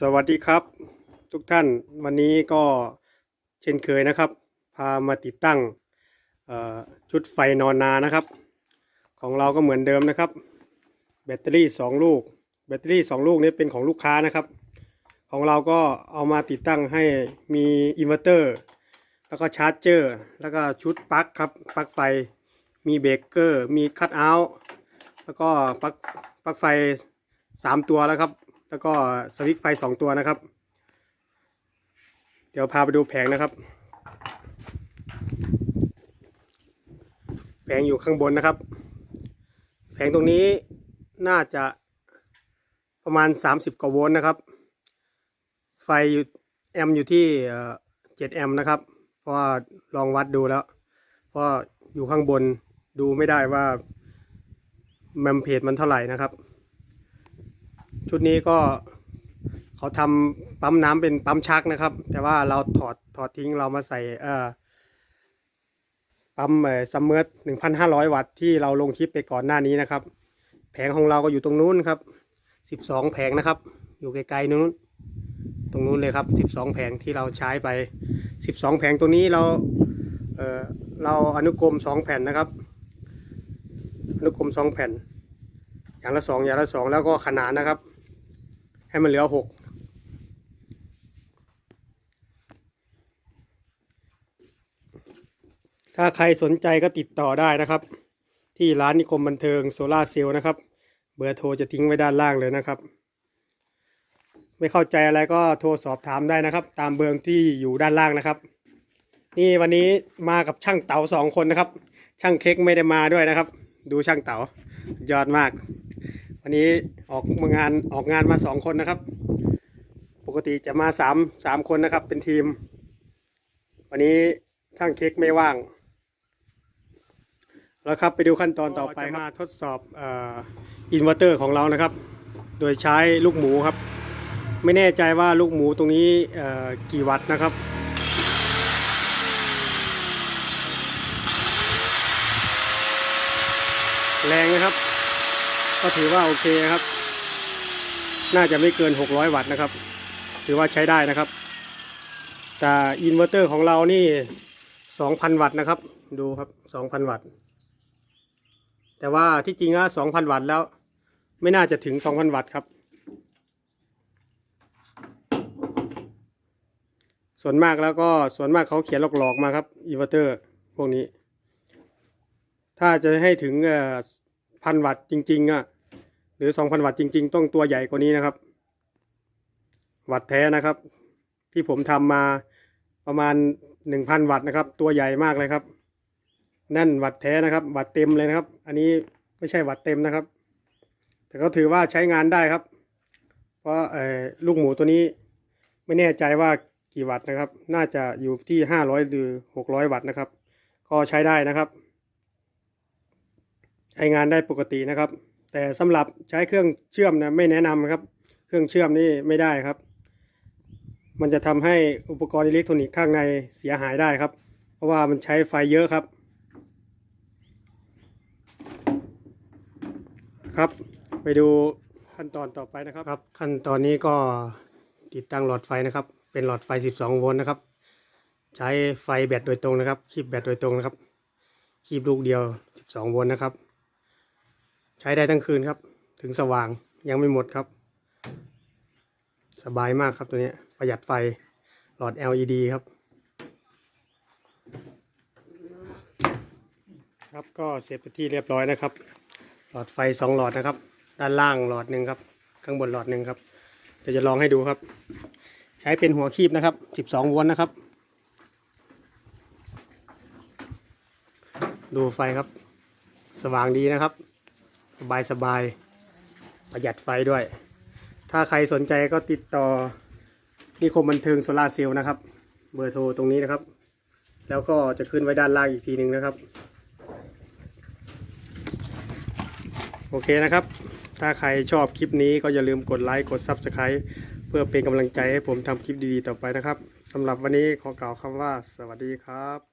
สวัสดีครับ ทุกท่านวันนี้ก็เช่นเคยนะครับ พามาติดตั้งชุดไฟนอนนานะครับ ของเราก็เหมือนเดิมนะครับ แบตเตอรี่สองลูก แบตเตอรี่สองลูกนี้เป็นของลูกค้านะครับ ของเราก็เอามาติดตั้งให้มีอินเวอร์เตอร์แล้วก็ชาร์จเจอร์ แล้วก็ชุดปลั๊กครับปลั๊กไฟมีเบรกเกอร์ มีคัตเอาท์แล้วก็ปลั๊กปลั๊กไฟสามตัวแล้วครับ แล้วก็สวิตช์ไฟสองตัวนะครับ เดี๋ยวพาไปดูแผงนะครับ แผงอยู่ข้างบนนะครับ แผงตรงนี้น่าจะประมาณ 30 กว่าโวลต์นะครับ ไฟอยู่แอมอยู่ที่เจ็ดแอมนะครับ เพราะว่าลองวัดดูแล้ว เพราะอยู่ข้างบนดูไม่ได้ว่าแมมเพจมันเท่าไหร่นะครับ ชุดนี้ก็เขาทำปั๊มน้ำเป็นปั๊มชักนะครับ แต่ว่าเราถอดถอดทิ้งเรามาใส่เอ่อปั๊มเอ่อซัมเมอร์หนึ่งพันห้าร้อยวัตต์ที่เราลงคลิปไปก่อนหน้านี้นะครับ แผงของเราก็อยู่ตรงนู้นครับสิบสองแผงนะครับ อยู่ไกลๆนู้น ตรงนู้นเลยครับสิบสองแผงที่เราใช้ไปสิบสองแผงตัวนี้เราเอ่อเราอนุกรมสองแผ่นนะครับอนุกรมสองแผ่น อย่างละสองอย่างละสองแล้วก็ขนานนะครับ ให้มันเหลือหกถ้าใครสนใจก็ติดต่อได้นะครับ ที่ร้านนิคมบันเทิงโซลาเซลล์นะครับ เบอร์โทรจะทิ้งไว้ด้านล่างเลยนะครับ ไม่เข้าใจอะไรก็โทรสอบถามได้นะครับ ตามเบอร์ที่อยู่ด้านล่างนะครับ นี่วันนี้มากับช่างเต๋าสองคนนะครับ ช่างเค้กไม่ได้มาด้วยนะครับ ดูช่างเต๋ายอดมาก วันนี้ออกมางานออกงานมาสองคนนะครับ ปกติจะมาสามสามคนนะครับ เป็นทีม วันนี้ช่างเค้กไม่ว่างแล้วครับไปดูขั้นตอนต่อไปมาทดสอบเอินเวอร์เตอร์ของเรานะครับ โดยใช้ลูกหมูครับ ไม่แน่ใจว่าลูกหมูตรงนี้เอ่อกี่วัตต์นะครับแรงนะครับ ก็ถือว่าโอเคครับ น่าจะไม่เกิน 600 วัตต์นะครับ ถือว่าใช้ได้นะครับ แต่อินเวอร์เตอร์ของเรานี่ 2,000 วัตต์นะครับ ดูครับ 2,000 วัตต์ แต่ว่าที่จริงอะ2,000 วัตต์แล้ว ไม่น่าจะถึง 2,000 วัตต์ครับ ส่วนมากแล้วก็ส่วนมากเขาเขียนหลอกๆมาครับอินเวอร์เตอร์พวกนี้ ถ้าจะให้ถึงพันวัตต์จริงๆอะ รือสองพันวัตต์จริง ๆ ต้องตัวใหญ่กว่านี้นะครับ วัตต์แท้นะครับ ที่ผมทำมาประมาณหนึ่งพันวัตต์นะครับ ตัวใหญ่มากเลยครับ นั่นวัตต์แท้นะครับ วัตต์เต็มเลยนะครับ อันนี้ไม่ใช่วัตต์เต็มนะครับ แต่ก็ถือว่าใช้งานได้ครับ เพราะลูกหมูตัวนี้ไม่แน่ใจว่ากี่วัตต์นะครับ น่าจะอยู่ที่ห้าร้อยหรือหกร้อยวัตต์นะครับ ก็ใช้ได้นะครับ ใช้งานได้ปกตินะครับ แต่สำหรับใช้เครื่องเชื่อมนะไม่แนะนำครับ เครื่องเชื่อมนี่ไม่ได้ครับ มันจะทำให้อุปกรณ์อิเล็กทรอนิกส์ข้างในเสียหายได้ครับ เพราะว่ามันใช้ไฟเยอะครับ ครับ ไปดูขั้นตอนต่อไปนะครับครับ ขั้นตอนนี้ก็ติดตั้งหลอดไฟนะครับ เป็นหลอดไฟ 12 โวลต์นะครับ ใช้ไฟแบตโดยตรงนะครับคีบแบตโดยตรงนะครับคีบลูกเดียว 12 โวลต์นะครับ ใช้ได้ทั้งคืนครับ ถึงสว่างยังไม่หมดครับ สบายมากครับตัวนี้ประหยัดไฟหลอด LED ครับ ครับก็เสร็จไปที่เรียบร้อยนะครับ หลอดไฟสองหลอดนะครับ ด้านล่างหลอดหนึ่งครับ ข้างบนหลอดหนึ่งครับเดี๋ยวจะลองให้ดูครับ ใช้เป็นหัวคีบนะครับ 12โวลต์นะครับ ดูไฟครับ สว่างดีนะครับ สบายสบายประหยัดไฟด้วย ถ้าใครสนใจก็ติดต่อนิคมบันเทิงโซลาเซลล์นะครับ เบอร์โทรตรงนี้นะครับ แล้วก็จะขึ้นไว้ด้านล่างอีกทีหนึ่งนะครับ โอเคนะครับ ถ้าใครชอบคลิปนี้ก็อย่าลืมกดไลค์กด Subscribe เพื่อเป็นกำลังใจให้ผมทำคลิปดีๆต่อไปนะครับสำหรับวันนี้ขอกล่าวคำว่าสวัสดีครับ